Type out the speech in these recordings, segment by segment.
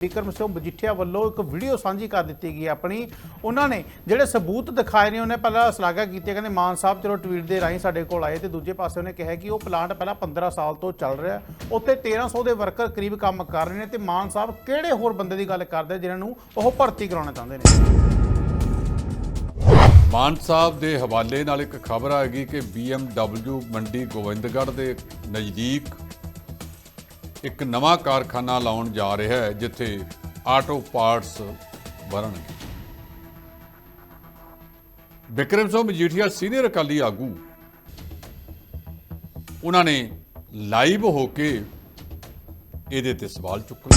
ਵਿਕਰਮ ਸਿੰਘ ਮਜੀਠੀਆ ਵੱਲੋਂ ਇੱਕ ਵੀਡੀਓ ਸਾਂਝੀ ਕਰ ਦਿੱਤੀ ਗਈ ਆਪਣੀ। ਉਹਨਾਂ ਨੇ ਜਿਹੜੇ ਸਬੂਤ ਦਿਖਾਏ ਨੇ, ਉਹਨੇ ਪਹਿਲਾਂ ਸ਼ਲਾਘਾ ਕੀਤੀ ਕਹਿੰਦੇ ਮਾਨ ਸਾਹਿਬ ਚਲੋ ਟਵੀਟ ਦੇ ਰਾਹੀਂ ਸਾਡੇ ਕੋਲ ਆਏ ਤੇ ਦੂਜੇ ਪਾਸੇ ਉਹਨੇ ਕਿਹਾ ਕਿ ਉਹ ਪਲਾਂਟ ਪਹਿਲਾਂ 15 ਸਾਲ ਤੋਂ ਚੱਲ ਰਿਹਾ ਹੈ। ਉੱਥੇ 1300 ਦੇ ਵਰਕਰ ਕਰੀਬ ਕੰਮ ਕਰ ਰਹੇ ਨੇ ਤੇ ਮਾਨ ਸਾਹਿਬ ਕਿਹੜੇ ਹੋਰ ਬੰਦੇ ਦੀ ਗੱਲ ਕਰਦੇ ਜਿਨ੍ਹਾਂ ਨੂੰ ਉਹ ਭਰਤੀ ਕਰਾਉਣਾ ਚਾਹੁੰਦੇ ਨੇ? ਮਾਨ ਸਾਹਿਬ ਦੇ ਹਵਾਲੇ ਨਾਲ ਇੱਕ ਖਬਰ ਆਏਗੀ ਕਿ BMW ਮੰਡੀ ਗੋਬਿੰਦਗੜ੍ਹ ਦੇ ਨਜ਼ਦੀਕ ਇੱਕ ਨਵਾਂ ਕਾਰਖਾਨਾ ਲਾਉਣ ਜਾ ਰਿਹਾ ਹੈ, ਜਿੱਥੇ ਆਟੋ ਪਾਰਟਸ ਬਣਨਗੇ ਬਿਕਰਮ ਸਿੰਘ ਮਜੀਠੀਆ ਸੀਨੀਅਰ ਅਕਾਲੀ ਆਗੂ। ਉਹਨਾਂ ਨੇ ਲਾਈਵ ਹੋ ਕੇ ਇਹਦੇ ਤੇ ਸਵਾਲ ਚੁੱਕੇ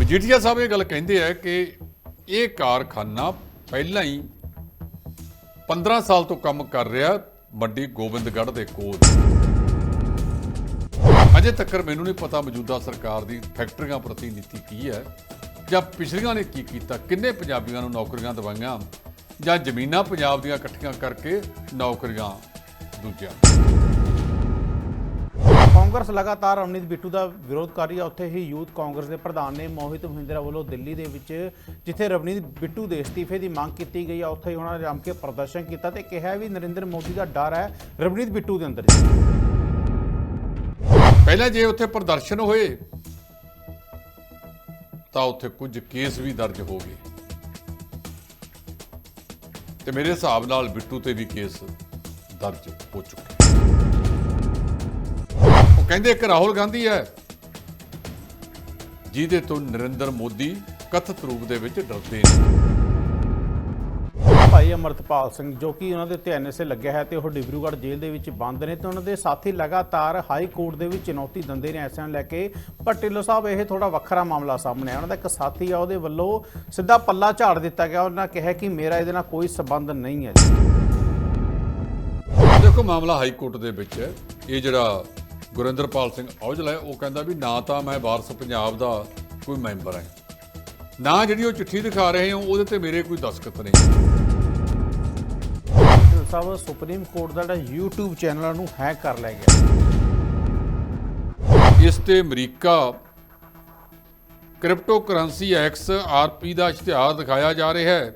ਮਜੀਠੀਆ ਸਾਹਿਬ, ਇਹ ਗੱਲ ਕਹਿੰਦੇ ਆ ਕਿ ਇਹ ਕਾਰਖਾਨਾ ਪਹਿਲਾਂ ਹੀ 15 ਸਾਲ ਤੋਂ ਕੰਮ ਕਰ ਰਿਹਾ ਮੰਡੀ ਗੋਬਿੰਦਗੜ੍ਹ ਦੇ ਕੋਲ। ਅਜੇ ਤੱਕ ਮੈਨੂੰ ਨਹੀਂ ਪਤਾ ਮੌਜੂਦਾ ਸਰਕਾਰ ਦੀ ਫੈਕਟਰੀਆਂ ਪ੍ਰਤੀ ਨੀਤੀ ਕੀ ਹੈ, ਜਾਂ ਪਿਛਲੀਆਂ ਨੇ ਕੀ ਕੀਤਾ, ਕਿੰਨੇ ਪੰਜਾਬੀਆਂ ਨੂੰ ਨੌਕਰੀਆਂ ਦਵਾਈਆਂ, ਜਾਂ ਜ਼ਮੀਨਾਂ ਪੰਜਾਬ ਦੀਆਂ ਇਕੱਠੀਆਂ ਕਰਕੇ ਨੌਕਰੀਆਂ ਦੂਜਿਆਂ। ਕਾਂਗਰਸ ਲਗਾਤਾਰ ਰਵਨੀਤ ਬਿੱਟੂ ਦਾ ਵਿਰੋਧ ਕਰ ਰਹੀ ਹੈ। ਉੱਥੇ ਹੀ ਯੂਥ ਕਾਂਗਰਸ ਦੇ ਪ੍ਰਧਾਨ ਨੇ ਮੋਹਿਤ ਮਹਿੰਦਰਾ ਵੱਲੋਂ ਦਿੱਲੀ ਦੇ ਵਿੱਚ, ਜਿੱਥੇ ਰਵਨੀਤ ਬਿੱਟੂ ਦੇ ਅਸਤੀਫੇ ਦੀ ਮੰਗ ਕੀਤੀ ਗਈ ਹੈ, ਉੱਥੇ ਹੀ ਉਹਨਾਂ ਨੇ ਜੰਮ ਕੇ ਪ੍ਰਦਰਸ਼ਨ ਕੀਤਾ ਤੇ ਕਿਹਾ ਵੀ ਨਰਿੰਦਰ ਮੋਦੀ ਦਾ ਡਰ ਹੈ ਰਵਨੀਤ ਬਿੱਟੂ ਦੇ ਅੰਦਰ ਪਹਿਲਾਂ ਜੇ ਉੱਥੇ ਪ੍ਰਦਰਸ਼ਨ ਹੋਏ, ਤਾਂ ਉੱਥੇ ਕੁਝ ਕੇਸ ਵੀ ਦਰਜ ਹੋ ਗਏ। ਤੇ ਮੇਰੇ ਹਿਸਾਬ ਨਾਲ ਬਿੱਟੂ ਤੇ ਵੀ ਕੇਸ ਦਰਜ ਹੋ ਚੁੱਕੇ ਉਹ ਕਹਿੰਦੇ ਇੱਕ ਰਾਹੁਲ ਗਾਂਧੀ ਹੈ, ਜਿਹਦੇ ਤੋਂ ਨਰਿੰਦਰ ਮੋਦੀ ਕਥਿਤ ਰੂਪ ਦੇ ਵਿੱਚ ਡਰਦੇ ਨੇ। ਭਾਈ ਅਮਰਤਪਾਲ ਸਿੰਘ ਜੋ ਕਿ ਉਹਨਾਂ ਦੇ ਉੱਤੇ ਐਨਐਸਏ ਲੱਗਿਆ ਹੈ ਤੇ ਉਹ ਡਿਬਰੂਗੜ੍ਹ ਜੇਲ੍ਹ ਦੇ ਵਿੱਚ ਬੰਦ ਨੇ ਤੇ ਉਹਨਾਂ ਦੇ ਸਾਥੀ ਲਗਾਤਾਰ ਹਾਈ ਕੋਰਟ ਦੇ ਵਿੱਚ ਚੁਣੌਤੀ ਦਿੰਦੇ ਨੇ ਐਸਿਆਂ ਨੂੰ ਲੈ ਕੇ। ਪਰ ਢਿੱਲੋਂ ਸਾਹਿਬ, ਇਹ ਥੋੜਾ ਵੱਖਰਾ ਮਾਮਲਾ ਸਾਹਮਣੇ ਆ ਉਹਨਾਂ ਦਾ ਇੱਕ ਸਾਥੀ ਆ, ਉਹਦੇ ਵੱਲੋਂ ਸਿੱਧਾ ਪੱਲਾ ਝਾੜ ਦਿੱਤਾ ਗਿਆ। ਉਹਨਾਂ ਕਿਹਾ ਕਿ ਮੇਰਾ ਇਹਦੇ ਨਾਲ ਕੋਈ ਸਬੰਧ ਨਹੀਂ ਹੈ ਦੇਖੋ, ਮਾਮਲਾ ਹਾਈ ਕੋਰਟ ਦੇ ਵਿੱਚ ਹੈ। ਇਹ ਜਿਹੜਾ ਗੁਰਿੰਦਰਪਾਲ ਸਿੰਘ ਔਜਲਾ ਹੈ, ਉਹ ਕਹਿੰਦਾ ਵੀ ਨਾ ਤਾਂ ਮੈਂ ਵਾਰਸ ਪੰਜਾਬ ਦਾ ਕੋਈ ਮੈਂਬਰ ਹਾਂ। ਨਾ ਜਿਹੜੀ ਉਹ ਚਿੱਠੀ ਦਿਖਾ ਰਹੇ ਹੋ, ਉਹਦੇ ਤੇ ਮੇਰੇ ਕੋਈ ਦਸਖਤ ਨਹੀਂ। ਸਾਹਿਬ, ਸੁਪਰੀਮ ਕੋਰਟ ਦਾ ਜਿਹੜਾ YouTube ਚੈਨਲ ਨੂੰ ਹੈਕ ਕਰ ਲਿਆ ਗਿਆ। ਇਸ ਤੇ America crypto currency X RP ਦਾ ਇਸ਼ਤਿਹਾਰ ਦਿਖਾਇਆ ਜਾ ਰਿਹਾ ਹੈ।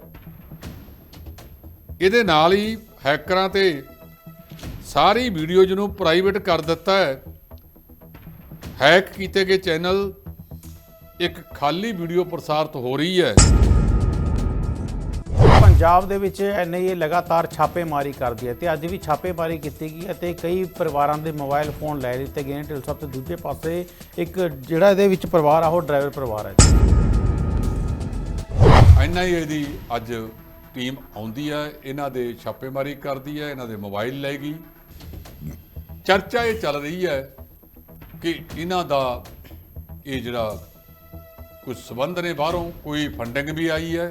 ਇਹਦੇ ਨਾਲ ਹੀ ਹੈਕਰਾਂ ਤੇ ਸਾਰੀ ਵੀਡੀਓਜ਼ ਨੂੰ ਪ੍ਰਾਈਵੇਟ ਕਰ ਦਿੱਤਾ ਹੈ। ਹੈਕ ਕੀਤੇ ਗਏ ਚੈਨਲ ਇੱਕ ਖਾਲੀ ਵੀਡੀਓ ਪ੍ਰਸਾਰਿਤ ਹੋ ਰਹੀ ਹੈ। ਪੰਜਾਬ ਦੇ ਵਿੱਚ ਐਨਆਈਏ ਲਗਾਤਾਰ ਛਾਪੇਮਾਰੀ ਕਰਦੀ ਹੈ ਤੇ ਅੱਜ ਵੀ ਛਾਪੇਮਾਰੀ ਕੀਤੀ ਗਈ ਅਤੇ ਕਈ ਪਰਿਵਾਰਾਂ ਦੇ ਮੋਬਾਈਲ ਫੋਨ ਲੈ ਲਿੱਤੇ ਗਏ ਨੇ। ਢਿੱਲ ਸਾਹਿਬ, ਤੇ ਦੂਜੇ ਪਾਸੇ ਇੱਕ ਜਿਹੜਾ ਇਹਦੇ ਵਿੱਚ ਪਰਿਵਾਰ ਆ, ਉਹ ਡਰਾਈਵਰ ਪਰਿਵਾਰ ਹੈ ਐਨਆਈਏ ਦੀ ਅੱਜ ਟੀਮ ਆਉਂਦੀ ਹੈ, ਇਹਨਾਂ ਦੇ ਛਾਪੇਮਾਰੀ ਕਰਦੀ ਹੈ, ਇਹਨਾਂ ਦੇ ਮੋਬਾਈਲ ਲੈ ਗਈ। ਚਰਚਾ ਇਹ ਚੱਲ ਰਹੀ ਹੈ ਕਿ ਇਹਨਾਂ ਦਾ ਇਹ ਜਿਹੜਾ ਕੁਝ ਸਬੰਧ ਨੇ ਬਾਹਰੋਂ, ਕੋਈ ਫੰਡਿੰਗ ਵੀ ਆਈ ਹੈ।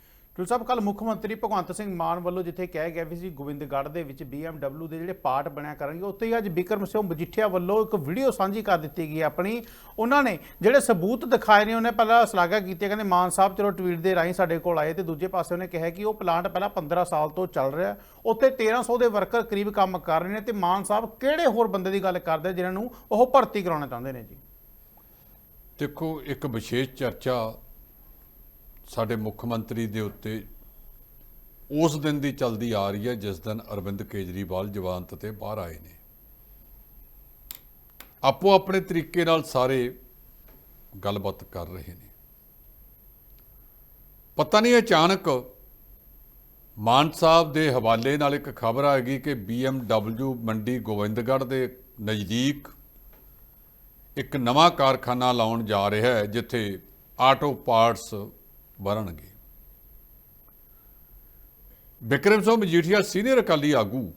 ਢਿੱਲੋਂ ਸਾਹਿਬ ਕੱਲ ਮੁੱਖ ਮੰਤਰੀ ਭਗਵੰਤ ਸਿੰਘ ਮਾਨ ਵੱਲੋਂ ਜਿੱਥੇ ਕਿਹਾ ਗਿਆ ਵੀ ਸੀ ਗੋਬਿੰਦਗੜ੍ਹ ਦੇ ਵਿੱਚ BMW ਦੇ ਜਿਹੜੇ ਪਾਰਟ ਬਣਿਆ ਕਰਨਗੇ, ਉੱਥੇ ਹੀ ਅੱਜ ਬਿਕਰਮ ਸਿੰਘ ਮਜੀਠੀਆ ਵੱਲੋਂ ਇੱਕ ਵੀਡੀਓ ਸਾਂਝੀ ਕਰ ਦਿੱਤੀ ਗਈ ਹੈ ਆਪਣੀ। ਉਹਨਾਂ ਨੇ ਜਿਹੜੇ ਸਬੂਤ ਦਿਖਾਏ ਨੇ, ਉਹਨੇ ਪਹਿਲਾਂ ਸ਼ਲਾਘਾ ਕੀਤੀ ਕਹਿੰਦੇ ਮਾਨ ਸਾਹਿਬ ਚਲੋ ਟਵੀਟ ਦੇ ਰਾਹੀਂ ਸਾਡੇ ਕੋਲ ਆਏ ਤੇ ਦੂਜੇ ਪਾਸੇ ਉਹਨੇ ਕਿਹਾ ਕਿ ਉਹ ਪਲਾਂਟ ਪਹਿਲਾਂ 15 ਸਾਲ ਤੋਂ ਚੱਲ ਰਿਹਾ ਉੱਥੇ 1300 ਦੇ ਵਰਕਰ ਕਰੀਬ ਕੰਮ ਕਰ ਰਹੇ ਨੇ ਤੇ ਮਾਨ ਸਾਹਿਬ ਕਿਹੜੇ ਹੋਰ ਬੰਦੇ ਦੀ ਗੱਲ ਕਰਦੇ ਜਿਨ੍ਹਾਂ ਨੂੰ ਉਹ ਭਰਤੀ ਕਰਾਉਣਾ ਚਾਹੁੰਦੇ ਨੇ ਜੀ? ਦੇਖੋ, ਇੱਕ ਵਿਸ਼ੇਸ਼ ਚਰਚਾ ਸਾਡੇ ਮੁੱਖ ਮੰਤਰੀ ਦੇ ਉੱਤੇ ਉਸ ਦਿਨ ਦੀ ਚੱਲਦੀ ਆ ਰਹੀ ਹੈ, ਜਿਸ ਦਿਨ ਅਰਵਿੰਦ ਕੇਜਰੀਵਾਲ ਜਵਾਨਤ ਤੇ ਬਾਹਰ ਆਏ ਨੇ। ਆਪੋ ਆਪਣੇ ਤਰੀਕੇ ਨਾਲ ਸਾਰੇ ਗੱਲਬਾਤ ਕਰ ਰਹੇ ਨੇ। ਪਤਾ ਨਹੀਂ ਅਚਾਨਕ ਮਾਨ ਸਾਹਿਬ ਦੇ ਹਵਾਲੇ ਨਾਲ ਇੱਕ ਖਬਰ ਆ ਗਈ ਕਿ BMW ਮੰਡੀ ਗੋਬਿੰਦਗੜ੍ਹ ਦੇ ਨਜ਼ਦੀਕ ਇੱਕ ਨਵਾਂ ਕਾਰਖਾਨਾ ਲਾਉਣ ਜਾ ਰਿਹਾ ਹੈ, ਜਿੱਥੇ ਆਟੋ ਪਾਰਟਸ ਬਣਨਗੇ ਬਿਕਰਮ ਸਿੰਘ ਮਜੀਠੀਆ ਸੀਨੀਅਰ ਅਕਾਲੀ ਆਗੂ,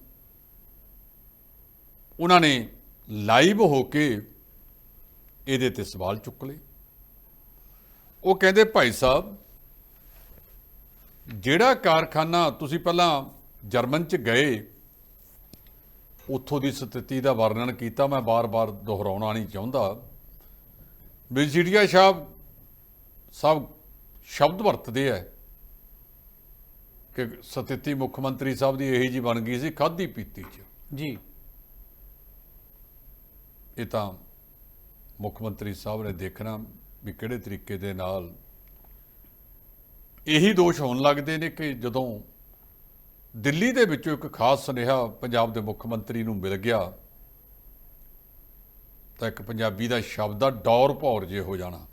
ਉਹਨਾਂ ਨੇ ਲਾਈਵ ਹੋ ਕੇ ਇਹਦੇ ਤੇ ਸਵਾਲ ਚੁੱਕ ਲਏ। ਉਹ ਕਹਿੰਦੇ, ਭਾਈ ਸਾਹਿਬ, ਜਿਹੜਾ ਕਾਰਖਾਨਾ ਤੁਸੀਂ ਪਹਿਲਾਂ ਜਰਮਨ ਚ ਗਏ, ਉੱਥੋਂ ਦੀ ਸਥਿਤੀ ਦਾ ਵਰਣਨ ਕੀਤਾ, ਮੈਂ ਬਾਰ-ਬਾਰ ਦੁਹਰਾਉਣਾ ਨਹੀਂ ਚਾਹੁੰਦਾ। ਵਿਜੀਟੀਆ ਸਾਹਿਬ, ਸਭ ਸ਼ਬਦ ਵਰਤਦੇ ਆ। ਕਿ ਸਥਿਤੀ ਮੁੱਖ ਮੰਤਰੀ ਸਾਹਿਬ ਦੀ ਇਹੀ ਜੀ ਬਣ ਗਈ ਸੀ ਖਾਦੀ ਪੀਤੀ ਚ। ਜੀ। ਇਹ ਤਾਂ ਮੁੱਖ ਮੰਤਰੀ ਸਾਹਿਬ ਨੇ ਦੇਖਣਾ ਵੀ ਕਿਹੜੇ ਤਰੀਕੇ ਦੇ ਨਾਲ ਇਹੀ ਦੋਸ਼ ਹੋਣ ਲੱਗਦੇ ਨੇ ਕਿ ਜਦੋਂ ਦਿੱਲੀ ਦੇ ਵਿੱਚੋਂ ਇੱਕ ਖਾਸ ਸੁਨੇਹਾ ਪੰਜਾਬ ਦੇ ਮੁੱਖ ਮੰਤਰੀ ਨੂੰ ਮਿਲ ਗਿਆ ਤਾਂ ਇੱਕ ਪੰਜਾਬੀ ਦਾ ਸ਼ਬਦ ਆ ਡੌਰ ਭੌਰ ਜੇ ਹੋ ਜਾਣਾ।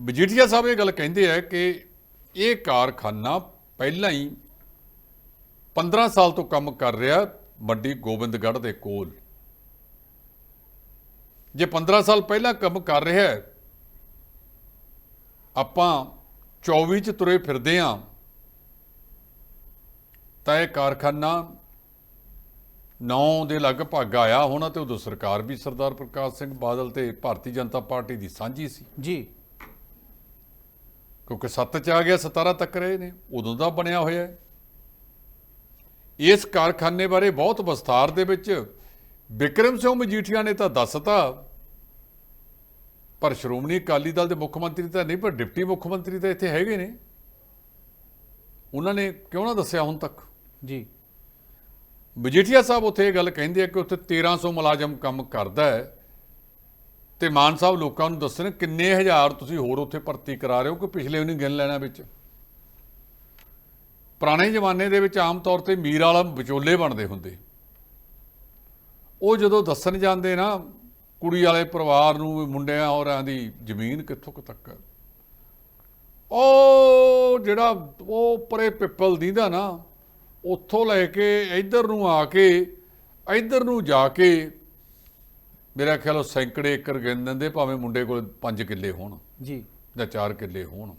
ਮਜੀਠੀਆ ਸਾਹਿਬ ਇਹ ਗੱਲ ਕਹਿੰਦੇ ਆ ਕਿ ਇਹ ਕਾਰਖਾਨਾ ਪਹਿਲਾਂ ਹੀ 15 ਸਾਲ ਤੋਂ ਕੰਮ ਕਰ ਰਿਹਾ ਮੰਡੀ ਗੋਬਿੰਦਗੜ੍ਹ ਦੇ ਕੋਲ। ਜੇ 15 ਸਾਲ ਪਹਿਲਾਂ ਕੰਮ ਕਰ ਰਿਹਾ ਹੈ, ਆਪਾਂ 24 ਚ ਤੁਰੇ ਫਿਰਦੇ ਆਂ ਤਾਂ ਇਹ ਕਾਰਖਾਨਾ 9 ਦੇ ਲਗਭਗ ਆਇਆ ਹੋਣਾ ਤੇ ਉਦੋਂ ਸਰਕਾਰ ਵੀ ਸਰਦਾਰ ਪ੍ਰਕਾਸ਼ ਸਿੰਘ ਬਾਦਲ ਤੇ ਭਾਰਤੀ ਜਨਤਾ ਪਾਰਟੀ ਦੀ ਸਾਂਝੀ ਸੀ। ਜੀ। ਕਿਉਂਕਿ 7 ਚ ਆ ਗਿਆ 17 ਤੱਕ ਰਹੇ ਨੇ ਉਦੋਂ ਦਾ ਬਣਿਆ ਹੋਇਆ ਇਸ ਕਾਰਖਾਨੇ ਬਾਰੇ ਬਹੁਤ ਵਿਸਥਾਰ ਦੇ ਵਿੱਚ ਵਿਕਰਮ ਸਿੰਘ ਮਜੀਠੀਆ ਨੇ ਤਾਂ ਦੱਸਤਾ ਪਰ ਸ਼੍ਰੋਮਣੀ ਅਕਾਲੀ ਦਲ ਦੇ ਮੁੱਖ ਮੰਤਰੀ ਤਾਂ ਨਹੀਂ ਪਰ ਡਿਪਟੀ ਮੁੱਖ ਮੰਤਰੀ ਤਾਂ ਇੱਥੇ ਹੈਗੇ ਨੇ। ਉਹਨਾਂ ਨੇ ਕਿਉਂ ਨਾ ਦੱਸਿਆ ਹੁਣ ਤੱਕ? ਜੀ। ਮਜੀਠੀਆ ਸਾਹਿਬ ਉੱਥੇ ਇਹ ਗੱਲ ਕਹਿੰਦੇ ਆ ਕਿ ਉੱਥੇ 1300 ਮੁਲਾਜ਼ਮ ਕੰਮ ਕਰਦਾ ਹੈ। ਤੇ ਮਾਨ ਸਾਹਿਬ ਲੋਕਾਂ ਨੂੰ ਦੱਸਣ ਕਿੰਨੇ ਹਜ਼ਾਰ ਤੁਸੀਂ ਹੋਰ ਉੱਥੇ ਭਰਤੀ ਕਰਾ ਰਹੇ ਹੋ ਕਿ ਪਿਛਲੇ ਉਹਨੇ ਗਿਣ ਲੈਣਾ ਵਿੱਚ? ਪੁਰਾਣੇ ਜ਼ਮਾਨੇ ਦੇ ਵਿੱਚ ਆਮ ਤੌਰ ਤੇ ਮੀਰ ਵਾਲਾ ਵਿਚੋਲੇ ਬਣਦੇ ਹੁੰਦੇ। ਉਹ ਜਦੋਂ ਦੱਸਣ ਜਾਂਦੇ ਨਾ, ਕੁੜੀ ਵਾਲੇ ਪਰਿਵਾਰ ਨੂੰ, ਮੁੰਡਿਆਂ ਔਰਾਂ ਦੀ ਜ਼ਮੀਨ ਕਿੱਥੋਂ ਕੁ ਤੱਕ? ਹੈ ਉਹ ਜਿਹੜਾ ਉਹ ਪਰੇ ਪਿੱਪਲ ਦੀਂਦਾ ਨਾ, ਉੱਥੋਂ ਲੈ ਕੇ ਇੱਧਰ ਨੂੰ ਆ ਕੇ, ਇੱਧਰ ਨੂੰ ਜਾ ਕੇ ਮੇਰਾ ਖਿਆਲ ਉਹ ਸੈਂਕੜੇ ਏਕੜ ਗਿਣ ਦਿੰਦੇ ਭਾਵੇਂ ਮੁੰਡੇ ਕੋਲ 5 ਕਿੱਲੇ ਹੋਣ ਜੀ। ਜਾਂ 4 ਕਿੱਲੇ ਹੋਣ।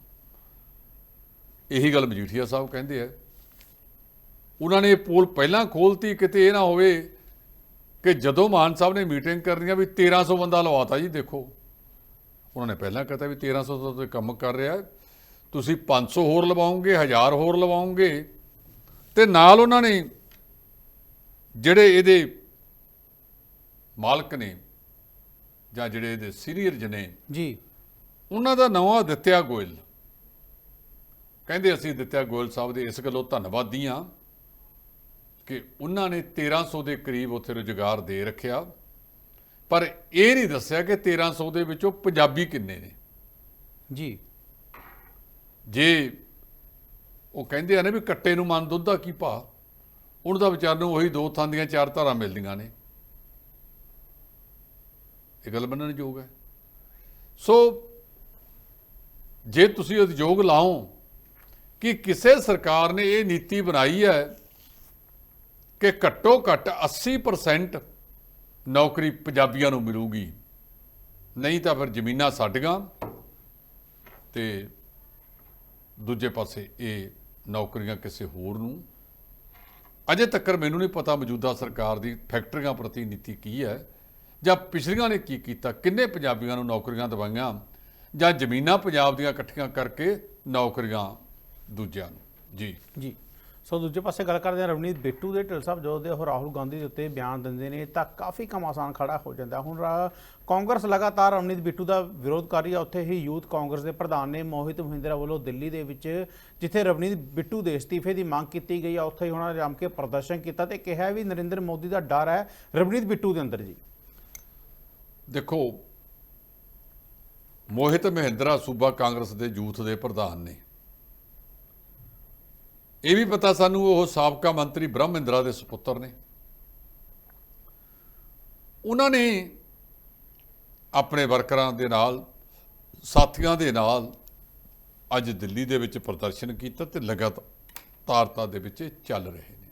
ਇਹੀ ਗੱਲ ਮਜੀਠੀਆ ਸਾਹਿਬ ਕਹਿੰਦੇ ਆ। ਉਹਨਾਂ ਨੇ ਪੋਲ ਪਹਿਲਾਂ ਖੋਲਤੀ ਕਿਤੇ ਇਹ ਨਾ ਹੋਵੇ ਕਿ ਜਦੋਂ ਮਾਨ ਸਾਹਿਬ ਨੇ ਮੀਟਿੰਗ ਕਰਨੀ ਆ ਵੀ 1300 ਬੰਦਾ ਲਵਾਤਾ ਜੀ ਦੇਖੋ। ਉਹਨਾਂ ਨੇ ਪਹਿਲਾਂ ਕਹਤਾ ਵੀ 1300 ਤੋਂ ਤੇ ਕੰਮ ਕਰ ਰਿਹਾ। ਤੁਸੀਂ 500 ਹੋਰ ਲਵਾਓਗੇ 1000 ਹੋਰ ਲਵਾਓਗੇ। ਤੇ ਨਾਲ ਉਹਨਾਂ ਨੇ ਜਿਹੜੇ ਇਹਦੇ ਮਾਲਕ ਨੇ ਜਾਂ ਜਿਹੜੇ ਇਹਦੇ ਸੀਨੀਅਰ ਜਨੇ ਜੀ। ਉਹਨਾਂ ਦਾ ਨਾਮ ਦਿੱਤਿਆ ਗੋਇਲ। ਕਹਿੰਦੇ ਅਸੀਂ ਦਿੱਤਿਆ ਗੋਇਲ ਸਾਹਿਬ ਦੇ ਇਸ ਗੱਲੋਂ ਧੰਨਵਾਦੀ ਹਾਂ ਕਿ ਉਹਨਾਂ ਨੇ 1300 ਦੇ ਕਰੀਬ ਉੱਥੇ ਰੁਜ਼ਗਾਰ ਦੇ ਰੱਖਿਆ। ਪਰ ਇਹ ਨਹੀਂ ਦੱਸਿਆ ਕਿ 1300 ਦੇ ਵਿੱਚੋਂ ਪੰਜਾਬੀ ਕਿੰਨੇ ਨੇ। ਜੀ। ਜੇ ਉਹ ਕਹਿੰਦੇ ਆ ਨੇ ਵੀ ਕੱਟੇ ਨੂੰ ਮਨ ਦੁੱਧ ਦਾ ਕੀ ਭਾ ਉਹਨਾਂ ਦਾ ਵਿਚਾਰ ਨੂੰ ਉਹੀ ਦੋ ਥਾਂ ਦੀਆਂ ਚਾਰ ਧਾਰਾਂ ਮਿਲਦੀਆਂ ਨੇ। ਇਹ ਗੱਲ ਮੰਨਣ ਯੋਗ ਹੈ। ਸੋ ਜੇ ਤੁਸੀਂ ਉਦਯੋਗ ਲਾਓ ਕਿ ਕਿਸੇ ਸਰਕਾਰ ਨੇ ਇਹ ਨੀਤੀ ਬਣਾਈ ਹੈ ਕਿ ਘੱਟੋ ਘੱਟ 80% ਨੌਕਰੀ ਪੰਜਾਬੀਆਂ ਨੂੰ ਮਿਲੂਗੀ, ਨਹੀਂ ਤਾਂ ਫਿਰ ਜ਼ਮੀਨਾਂ ਸਾਡੀਆਂ ਤੇ ਦੂਜੇ ਪਾਸੇ ਇਹ ਨੌਕਰੀਆਂ ਕਿਸੇ ਹੋਰ ਨੂੰ। ਅਜੇ ਤੱਕ ਮੈਨੂੰ ਨਹੀਂ ਪਤਾ ਮੌਜੂਦਾ ਸਰਕਾਰ ਦੀ ਫੈਕਟਰੀਆਂ ਪ੍ਰਤੀ ਨੀਤੀ ਕੀ ਹੈ। ਜਾਂ ਪਿਛਲੀਆਂ ਨੇ ਕੀ ਕੀਤਾ? ਕਿੰਨੇ ਪੰਜਾਬੀਆਂ ਨੂੰ ਨੌਕਰੀਆਂ ਦਵਾਈਆਂ? ਜਾਂ ਜ਼ਮੀਨਾਂ ਪੰਜਾਬ ਦੀਆਂ ਇਕੱਠੀਆਂ ਕਰਕੇ ਨੌਕਰੀਆਂ ਦੂਜਿਆਂ ਨੂੰ? ਜੀ। ਜੀ। ਸੋ ਦੂਜੇ ਪਾਸੇ ਗੱਲ ਕਰਦੇ ਹਾਂ ਰਵਨੀਤ ਬਿੱਟੂ ਦੇ, ਢਿੱਲ ਸਾਹਿਬ ਜਦੋਂ ਦੇ ਉਹ ਰਾਹੁਲ ਗਾਂਧੀ ਦੇ ਉੱਤੇ ਬਿਆਨ ਦਿੰਦੇ ਨੇ ਤਾਂ ਕਾਫੀ ਕੰਮ ਆਸਾਨ ਖੜਾ ਹੋ ਜਾਂਦਾ। ਹੁਣ ਕਾਂਗਰਸ ਲਗਾਤਾਰ ਰਵਨੀਤ ਬਿੱਟੂ ਦਾ ਵਿਰੋਧ ਕਰ ਰਹੀ ਹੈ ਉੱਥੇ ਹੀ ਯੂਥ ਕਾਂਗਰਸ ਦੇ ਪ੍ਰਧਾਨ ਨੇ ਮੋਹਿਤ ਮਹਿੰਦਰਾ ਵੱਲੋਂ ਦਿੱਲੀ ਦੇ ਵਿੱਚ, ਜਿੱਥੇ ਰਵਨੀਤ ਬਿੱਟੂ ਦੇ ਅਸਤੀਫੇ ਦੀ ਮੰਗ ਕੀਤੀ ਗਈ ਆ, ਉੱਥੇ ਹੀ ਉਹਨਾਂ ਨੇ ਜੰਮ ਕੇ ਪ੍ਰਦਰਸ਼ਨ ਕੀਤਾ ਤੇ ਕਿਹਾ ਵੀ ਨਰਿੰਦਰ ਮੋਦੀ ਦਾ ਡਰ ਹੈ ਰਵਨੀਤ ਬਿੱਟੂ ਦੇ ਅੰਦਰ ਜੀ। ਦੇਖੋ, ਮੋਹਿਤ ਮਹਿੰਦਰਾ ਸੂਬਾ ਕਾਂਗਰਸ ਦੇ ਯੂਥ ਦੇ ਪ੍ਰਧਾਨ ਨੇ। ਇਹ ਵੀ ਪਤਾ ਸਾਨੂੰ ਉਹ ਸਾਬਕਾ ਮੰਤਰੀ ਬ੍ਰਹਮਿੰਦਰਾ ਦੇ ਸੁਪੁੱਤਰ ਨੇ। ਉਹਨਾਂ ਨੇ ਆਪਣੇ ਵਰਕਰਾਂ ਦੇ ਨਾਲ, ਸਾਥੀਆਂ ਦੇ ਨਾਲ ਅੱਜ ਦਿੱਲੀ ਦੇ ਵਿੱਚ ਪ੍ਰਦਰਸ਼ਨ ਕੀਤਾ ਤੇ ਲਗਾਤਾਰਤਾ ਦੇ ਵਿੱਚ ਇਹ ਚੱਲ ਰਹੇ ਨੇ।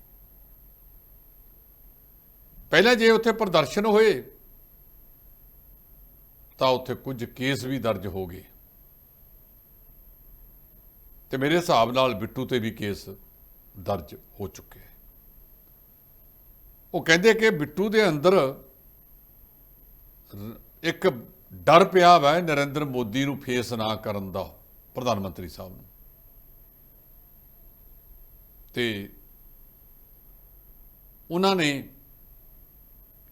ਪਹਿਲਾਂ ਜੇ ਉੱਥੇ ਪ੍ਰਦਰਸ਼ਨ ਹੋਏ ਤਾਂ ਉੱਥੇ ਕੁਝ ਕੇਸ ਵੀ ਦਰਜ ਹੋ ਗਏ। ਤੇ ਮੇਰੇ ਹਿਸਾਬ ਨਾਲ ਬਿੱਟੂ ਤੇ ਵੀ ਕੇਸ ਦਰਜ ਹੋ ਚੁੱਕੇ ਉਹ ਕਹਿੰਦੇ ਕਿ ਬਿੱਟੂ ਦੇ ਅੰਦਰ ਇੱਕ ਡਰ ਪਿਆ ਵਾ ਨਰਿੰਦਰ ਮੋਦੀ ਨੂੰ ਫੇਸ ਨਾ ਕਰਨ ਦਾ ਪ੍ਰਧਾਨ ਮੰਤਰੀ ਸਾਹਿਬ ਨੂੰ। ਤੇ ਉਹਨਾਂ ਨੇ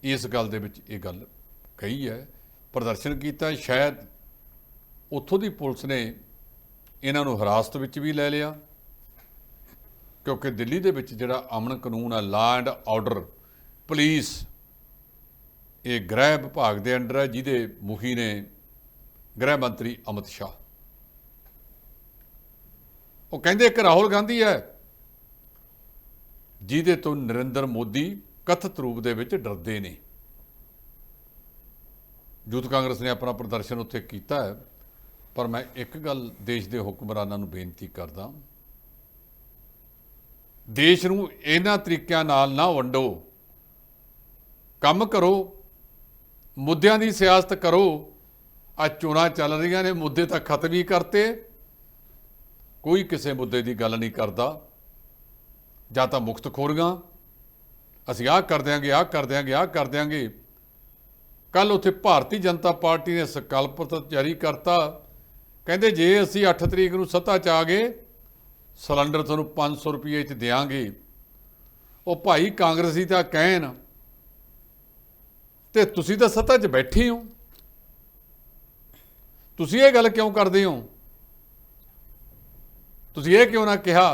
ਇਸ ਗੱਲ ਦੇ ਵਿੱਚ ਇਹ ਗੱਲ ਕਹੀ ਹੈ ਪ੍ਰਦਰਸ਼ਨ ਕੀਤਾ, ਸ਼ਾਇਦ ਉੱਥੋਂ ਦੀ ਪੁਲਿਸ ਨੇ ਇਹਨਾਂ ਨੂੰ ਹਿਰਾਸਤ ਵਿੱਚ ਵੀ ਲੈ ਲਿਆ, ਕਿਉਂਕਿ ਦਿੱਲੀ ਦੇ ਵਿੱਚ ਜਿਹੜਾ ਅਮਨ ਕਾਨੂੰਨ ਹੈ ਲਾ ਐਂਡ ਆਰਡਰ ਪੁਲਿਸ ਇਹ ਗ੍ਰਹਿ ਵਿਭਾਗ ਦੇ ਅੰਡਰ ਹੈ ਜਿਹਦੇ ਮੁਖੀ ਨੇ ਗ੍ਰਹਿ ਮੰਤਰੀ ਅਮਿਤ ਸ਼ਾਹ। ਉਹ ਕਹਿੰਦੇ ਇੱਕ ਰਾਹੁਲ ਗਾਂਧੀ ਹੈ, ਜਿਹਦੇ ਤੋਂ ਨਰਿੰਦਰ ਮੋਦੀ ਕਥਿਤ ਰੂਪ ਦੇ ਵਿੱਚ ਡਰਦੇ ਨੇ। ਯੂਥ ਕਾਂਗਰਸ ਨੇ ਆਪਣਾ ਪ੍ਰਦਰਸ਼ਨ ਉੱਥੇ ਕੀਤਾ ਹੈ, ਪਰ ਮੈਂ ਇੱਕ ਗੱਲ ਦੇਸ਼ ਦੇ ਹੁਕਮਰਾਨਾਂ ਨੂੰ ਬੇਨਤੀ ਕਰਦਾ ਦੇਸ਼ ਨੂੰ ਇਹਨਾਂ ਤਰੀਕਿਆਂ ਨਾਲ ਨਾ ਵੰਡੋ। ਕੰਮ ਕਰੋ, ਮੁੱਦਿਆਂ ਦੀ ਸਿਆਸਤ ਕਰੋ। ਆ ਚੋਣਾਂ ਚੱਲ ਰਹੀਆਂ ਨੇ, ਮੁੱਦੇ ਤਾਂ ਖਤਮ ਹੀ ਕਰਤੇ। ਕੋਈ ਕਿਸੇ ਮੁੱਦੇ ਦੀ ਗੱਲ ਨਹੀਂ ਕਰਦਾ। ਜਾਂ ਤਾਂ ਮੁਕਤ ਖੋਰੀਆਂ ਅਸੀਂ ਆਹ ਕਰ ਦਿਆਂਗੇ, ਆਹ ਕਰ ਦਿਆਂਗੇ, ਆਹ ਕਰ ਦਿਆਂਗੇ। ਕੱਲ ਉੱਥੇ ਭਾਰਤੀ ਜਨਤਾ ਪਾਰਟੀ ਨੇ ਸੰਕਲਪ ਪੱਤਰ ਜਾਰੀ ਕਰਤਾ। ਕਹਿੰਦੇ, ਜੇ ਅਸੀਂ 8 ਤਰੀਕ ਨੂੰ ਸੱਤਾ 'ਚ ਆ ਗਏ, ਸਿਲੰਡਰ ਤੁਹਾਨੂੰ 500 ਰੁਪਏ 'ਚ ਦੇਾਂਗੇ ਉਹ ਭਾਈ ਕਾਂਗਰਸੀ ਤਾਂ ਕਹਿਣ, ਤੇ ਤੁਸੀਂ ਤਾਂ ਸੱਤਾ 'ਚ ਬੈਠੇ ਹੋ। ਤੁਸੀਂ ਇਹ ਗੱਲ ਕਿਉਂ ਕਰਦੇ ਹੋ? ਤੁਸੀਂ ਇਹ ਕਿਉਂ ਨਾ ਕਿਹਾ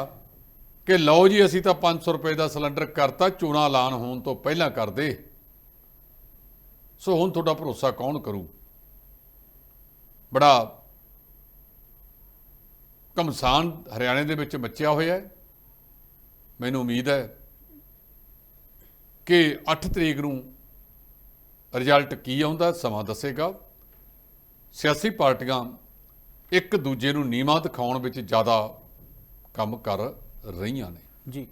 ਕਿ ਲਓ ਜੀ, ਅਸੀਂ ਤਾਂ 500 ਰੁਪਏ ਦਾ ਸਿਲੰਡਰ ਕਰਤਾ, ਚੋਣਾਂ ਐਲਾਨ ਹੋਣ ਤੋਂ ਪਹਿਲਾਂ ਕਰਦੇ। ਸੋ ਹੁਣ ਤੁਹਾਡਾ ਭਰੋਸਾ ਕੌਣ ਕਰੂ? ਬੜਾ ਕਮਸਾਨ ਹਰਿਆਣੇ ਦੇ ਵਿੱਚ ਮੱਚਿਆ ਹੋਇਆ ਹੈ। ਮੈਨੂੰ ਉਮੀਦ ਹੈ ਕਿ 8 ਤਰੀਕ ਨੂੰ ਰਿਜ਼ਲਟ ਕੀ ਆਉਂਦਾ ਸਮਾਂ ਦੱਸੇਗਾ। ਸਿਆਸੀ ਪਾਰਟੀਆਂ ਇੱਕ ਦੂਜੇ ਨੂੰ ਨੀਵਾਂ ਦਿਖਾਉਣ ਵਿੱਚ ਜ਼ਿਆਦਾ ਕੰਮ ਕਰ ਰਹੀਆਂ ਨੇ। ਜੀ।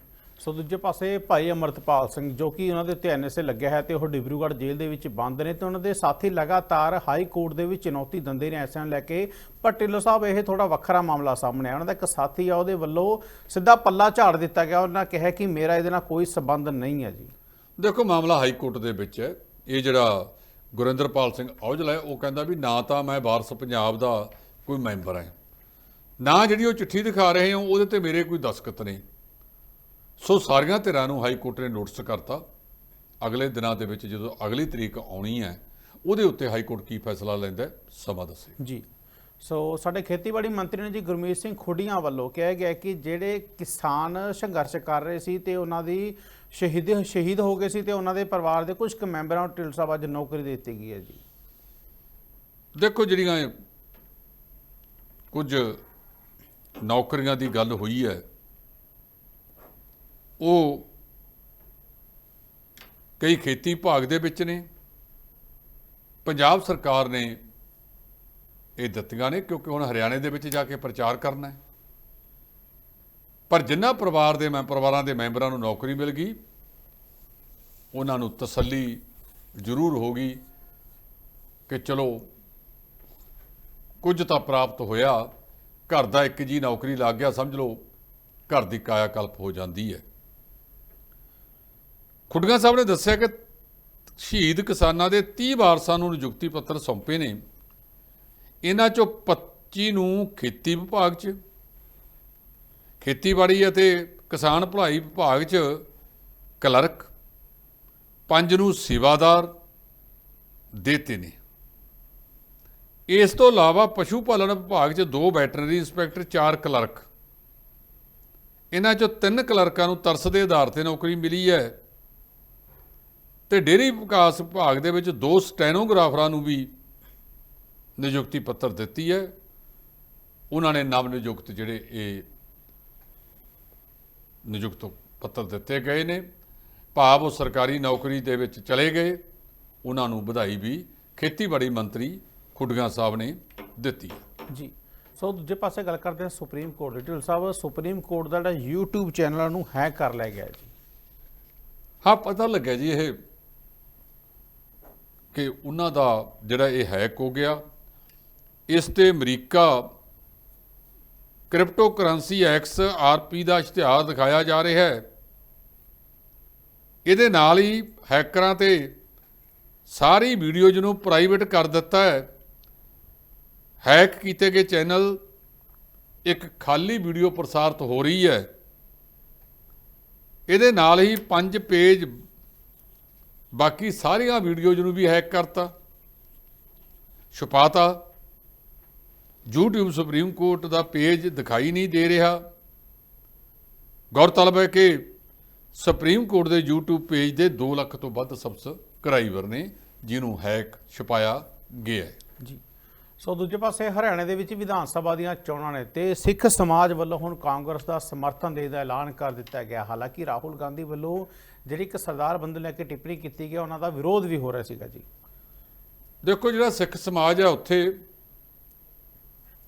ਸੋ ਦੂਜੇ ਪਾਸੇ ਭਾਈ ਅਮਰਤਪਾਲ ਸਿੰਘ ਜੋ ਕਿ ਉਹਨਾਂ ਦੇ ਉੱਤੇ ਐਨਐਸਏ ਲੱਗਿਆ ਹੈ ਤੇ ਉਹ ਡਿਬਰੂਗੜ੍ਹ ਜੇਲ੍ਹ ਦੇ ਵਿੱਚ ਬੰਦ ਨੇ ਤੇ ਉਹਨਾਂ ਦੇ ਸਾਥੀ ਲਗਾਤਾਰ ਹਾਈ ਕੋਰਟ ਦੇ ਵਿੱਚ ਚੁਣੌਤੀ ਦਿੰਦੇ ਨੇ ਐਸਿਆਂ ਨੂੰ ਲੈ ਕੇ। ਪਰ ਢਿੱਲੋਂ ਸਾਹਿਬ, ਇਹ ਥੋੜਾ ਵੱਖਰਾ ਮਾਮਲਾ ਸਾਹਮਣੇ ਆ ਉਹਨਾਂ ਦਾ ਇੱਕ ਸਾਥੀ ਆ, ਉਹਦੇ ਵੱਲੋਂ ਸਿੱਧਾ ਪੱਲਾ ਝਾੜ ਦਿੱਤਾ ਗਿਆ। ਉਹਨਾਂ ਕਿਹਾ ਕਿ ਮੇਰਾ ਇਹਦੇ ਨਾਲ ਕੋਈ ਸਬੰਧ ਨਹੀਂ ਹੈ ਜੀ। ਦੇਖੋ, ਮਾਮਲਾ ਹਾਈ ਕੋਰਟ ਦੇ ਵਿੱਚ ਹੈ। ਇਹ ਜਿਹੜਾ ਗੁਰਿੰਦਰਪਾਲ ਸਿੰਘ ਔਜਲਾ ਹੈ, ਉਹ ਕਹਿੰਦਾ ਵੀ ਨਾ ਤਾਂ ਮੈਂ ਵਾਰਸ ਪੰਜਾਬ ਦਾ ਕੋਈ ਮੈਂਬਰ ਹਾਂ। ਨਾ ਜਿਹੜੀ ਉਹ ਚਿੱਠੀ ਦਿਖਾ ਰਹੇ ਹੋ, ਉਹਦੇ ਤੇ ਮੇਰੇ ਕੋਈ ਦਸਖਤ ਨਹੀਂ। ਸੋ ਸਾਰੀਆਂ ਧਿਰਾਂ ਨੂੰ ਹਾਈ ਕੋਰਟ ਨੇ ਨੋਟਿਸ ਕਰਤਾ। ਅਗਲੇ ਦਿਨਾਂ ਦੇ ਵਿੱਚ ਜਦੋਂ ਅਗਲੀ ਤਰੀਕ ਆਉਣੀ ਹੈ ਉਹਦੇ ਉੱਤੇ ਹਾਈ ਕੋਰਟ ਕੀ ਫੈਸਲਾ ਲੈਂਦਾ ਸਮਾਂ ਦੱਸੇ ਜੀ। ਸੋ ਸਾਡੇ ਖੇਤੀਬਾੜੀ ਮੰਤਰੀ ਨੇ ਜੀ ਗੁਰਮੀਤ ਸਿੰਘ ਖੁੱਡੀਆਂ ਵੱਲੋਂ ਕਿਹਾ ਗਿਆ ਕਿ ਜਿਹੜੇ ਕਿਸਾਨ ਸੰਘਰਸ਼ ਕਰ ਰਹੇ ਸੀ ਤੇ ਉਹਨਾਂ ਦੀ ਸ਼ਹੀਦ ਸ਼ਹੀਦ ਹੋ ਗਏ ਸੀ ਤੇ ਉਹਨਾਂ ਦੇ ਪਰਿਵਾਰ ਦੇ ਕੁਝ ਕੁ ਮੈਂਬਰਾਂ ਨੂੰ ਢਿੱਲੋਂ ਸਾਹਿਬ ਅੱਜ ਨੌਕਰੀ ਦੇ ਦਿੱਤੀ ਗਈ ਹੈ ਜੀ। ਦੇਖੋ ਜਿਹੜੀਆਂ ਕੁਝ ਨੌਕਰੀਆਂ ਦੀ ਗੱਲ ਹੋਈ ਹੈ ਉਹ ਕਈ ਖੇਤੀ ਵਿਭਾਗ ਦੇ ਵਿੱਚ ਨੇ। ਪੰਜਾਬ ਸਰਕਾਰ ਨੇ ਇਹ ਦਿੱਤੀਆਂ ਨੇ ਕਿਉਂਕਿ ਹੁਣ ਹਰਿਆਣੇ ਦੇ ਵਿੱਚ ਜਾ ਕੇ ਪ੍ਰਚਾਰ ਕਰਨਾ ਹੈ। ਪਰ ਜਿਨ੍ਹਾਂ ਪਰਿਵਾਰ ਦੇ ਮੈਂ, ਪਰਿਵਾਰਾਂ ਦੇ ਮੈਂਬਰਾਂ ਨੂੰ ਨੌਕਰੀ ਮਿਲ ਗਈ, ਉਹਨਾਂ ਨੂੰ ਤਸੱਲੀ ਜ਼ਰੂਰ ਹੋ ਗਈ ਕਿ ਚਲੋ ਕੁਝ ਤਾਂ ਪ੍ਰਾਪਤ ਹੋਇਆ, ਘਰ ਦਾ ਇੱਕ ਜੀ ਨੌਕਰੀ ਲੱਗ ਗਿਆ, ਸਮਝ ਲਓ, ਘਰ ਦੀ ਕਾਇਆ ਕਲਪ ਹੋ ਜਾਂਦੀ ਹੈ। ਖੁੱਡੀਆਂ ਸਾਹਿਬ ਨੇ ਦੱਸਿਆ ਕਿ ਸ਼ਹੀਦ ਕਿਸਾਨਾਂ ਦੇ 30 ਵਾਰਸਾਂ ਨੂੰ ਨਿਯੁਕਤੀ ਪੱਤਰ ਸੌਂਪੇ ਨੇ। ਇਹਨਾਂ ਚੋਂ 25 ਨੂੰ ਖੇਤੀ ਵਿਭਾਗ 'ਚ, ਖੇਤੀਬਾੜੀ ਅਤੇ ਕਿਸਾਨ ਭਲਾਈ ਵਿਭਾਗ 'ਚ ਕਲਰਕ, ਪੰਜ ਨੂੰ ਸੇਵਾਦਾਰ ਦੇਤੇ ਨੇ। ਇਸ ਤੋਂ ਇਲਾਵਾ ਪਸ਼ੂ ਪਾਲਣ ਵਿਭਾਗ 'ਚ ਦੋ ਵੈਟਰਨਰੀ ਇੰਸਪੈਕਟਰ, ਚਾਰ ਕਲਰਕ। ਇਹਨਾਂ 'ਚੋਂ ਤਿੰਨ ਕਲਰਕਾਂ ਨੂੰ ਤਰਸ ਦੇ ਆਧਾਰ ਤੇ ਨੌਕਰੀ ਮਿਲੀ ਹੈ। ਤੇ ਡੇਅਰੀ ਵਿਕਾਸ ਵਿਭਾਗ ਦੇ ਵਿੱਚ ਦੋ ਸਟੈਨੋਗ੍ਰਾਫਰਾਂ ਨੂੰ ਵੀ ਨਿਯੁਕਤੀ ਪੱਤਰ ਦਿੱਤੀ ਹੈ। ਉਹਨਾਂ ਨੇ ਨਵ ਨਿਯੁਕਤ ਜਿਹੜੇ ਇਹ ਨਿਯੁਕਤ ਪੱਤਰ ਦਿੱਤੇ ਗਏ ਨੇ। ਭਾਵ ਉਹ ਸਰਕਾਰੀ ਨੌਕਰੀ ਦੇ ਵਿੱਚ ਚਲੇ ਗਏ। ਉਹਨਾਂ ਨੂੰ ਵਧਾਈ ਵੀ ਖੇਤੀਬਾੜੀ ਮੰਤਰੀ ਖੁੱਡੀਆਂ ਸਾਹਿਬ ਨੇ ਦਿੱਤੀ ਜੀ। ਸੋ ਦੂਜੇ ਪਾਸੇ ਗੱਲ ਕਰਦੇ ਹਾਂ ਸੁਪਰੀਮ ਕੋਰਟ ਦੀ। ਢਿੱਲੋਂ ਸਾਹਿਬ ਸੁਪਰੀਮ ਕੋਰਟ ਦਾ ਜਿਹੜਾ YouTube ਚੈਨਲ ਨੂੰ ਹੈਕ ਕਰ ਲਿਆ ਗਿਆ ਜੀ। ਹਾਂ ਪਤਾ ਲੱਗਿਆ ਜੀ ਇਹ ਕਿ ਉਹਨਾਂ ਦਾ ਜਿਹੜਾ ਇਹ ਹੈਕ ਹੋ ਗਿਆ। ਇਸ ਤੇ America crypto currency X RP ਦਾ ਇਸ਼ਤਿਹਾਰ ਦਿਖਾਇਆ ਜਾ ਰਿਹਾ ਹੈ। ਇਹਦੇ ਨਾਲ ਹੀ ਹੈਕਰਾਂ ਤੇ ਸਾਰੀ ਵੀਡੀਓਜ਼ ਨੂੰ ਪ੍ਰਾਈਵੇਟ ਕਰ ਦਿੱਤਾ ਹੈ। ਹੈਕ ਕੀਤੇ ਗਏ ਚੈਨਲ ਇੱਕ ਖਾਲੀ ਵੀਡੀਓ ਪ੍ਰਸਾਰਿਤ ਹੋ ਰਹੀ ਹੈ। ਇਹਦੇ ਨਾਲ ਹੀ ਪੰਜ ਪੇਜ ਬਾਕੀ ਸਾਰੀਆਂ ਵੀਡੀਓਜ਼ ਨੂੰ ਵੀ ਹੈਕ ਕਰਤਾ। ਛੁਪਾਤਾ। YouTube ਸੁਪਰੀਮ ਕੋਰਟ ਦਾ ਪੇਜ ਦਿਖਾਈ ਨਹੀਂ ਦੇ ਰਿਹਾ। ਗੌਰਤਲਬ ਹੈ ਕਿ ਸੁਪਰੀਮ ਕੋਰਟ ਦੇ YouTube ਪੇਜ ਦੇ 2 ਲੱਖ ਤੋਂ ਵੱਧ ਸਬਸਕ੍ਰਾਈਬਰ ਨੇ, ਜਿਹਨੂੰ ਹੈਕ ਛੁਪਾਇਆ ਗਿਆ ਹੈ। ਜੀ। ਸੋ ਦੂਜੇ ਪਾਸੇ ਹਰਿਆਣਾ ਦੇ ਵਿੱਚ ਵਿਧਾਨ ਸਭਾ ਦੀਆਂ ਚੋਣਾਂ ਨੇ ਤੇ ਸਿੱਖ ਸਮਾਜ ਵੱਲੋਂ ਹੁਣ ਕਾਂਗਰਸ ਦਾ ਸਮਰਥਨ ਦੇਣ ਦਾ ਐਲਾਨ ਕਰ ਦਿੱਤਾ ਗਿਆ। ਹਾਲਾਂਕਿ ਰਾਹੁਲ ਗਾਂਧੀ ਵੱਲੋਂ ਜਿਹੜੀ ਇੱਕ ਸਰਦਾਰ ਬੰਦੂ ਲੈ ਕੇ ਟਿੱਪਣੀ ਕੀਤੀ ਗਈ, ਉਹਨਾਂ ਦਾ ਵਿਰੋਧ ਵੀ ਹੋ ਰਿਹਾ ਸੀਗਾ ਜੀ। ਦੇਖੋ, ਜਿਹੜਾ ਸਿੱਖ ਸਮਾਜ ਹੈ ਉੱਥੇ,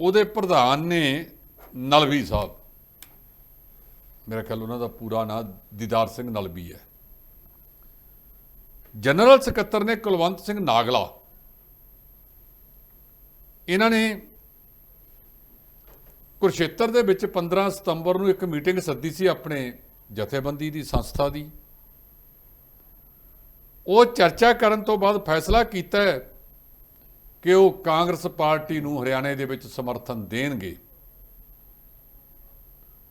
ਉਹਦੇ ਪ੍ਰਧਾਨ ਨੇ ਨਲਵੀ ਸਾਹਿਬ। ਮੇਰਾ ਖਿਆਲ ਉਹਨਾਂ ਦਾ ਪੂਰਾ ਨਾਂ ਦੀਦਾਰ ਸਿੰਘ ਨਲਵੀ ਹੈ। ਜਨਰਲ ਸਕੱਤਰ ਨੇ ਕੁਲਵੰਤ ਸਿੰਘ ਨਾਗਲਾ। ਇਹਨਾਂ ਨੇ ਕੁਰਸ਼ੇਤਰ ਦੇ ਵਿੱਚ 15 ਸਤੰਬਰ ਨੂੰ ਇੱਕ ਮੀਟਿੰਗ ਸੱਦੀ ਸੀ ਆਪਣੇ ਜਥੇਬੰਦੀ ਦੀ, ਸੰਸਥਾ ਦੀ। ਉਹ ਚਰਚਾ ਕਰਨ ਤੋਂ ਬਾਅਦ ਫੈਸਲਾ ਕੀਤਾ ਕਿ ਉਹ ਕਾਂਗਰਸ ਪਾਰਟੀ ਨੂੰ ਹਰਿਆਣੇ ਦੇ ਵਿੱਚ ਸਮਰਥਨ ਦੇਣਗੇ।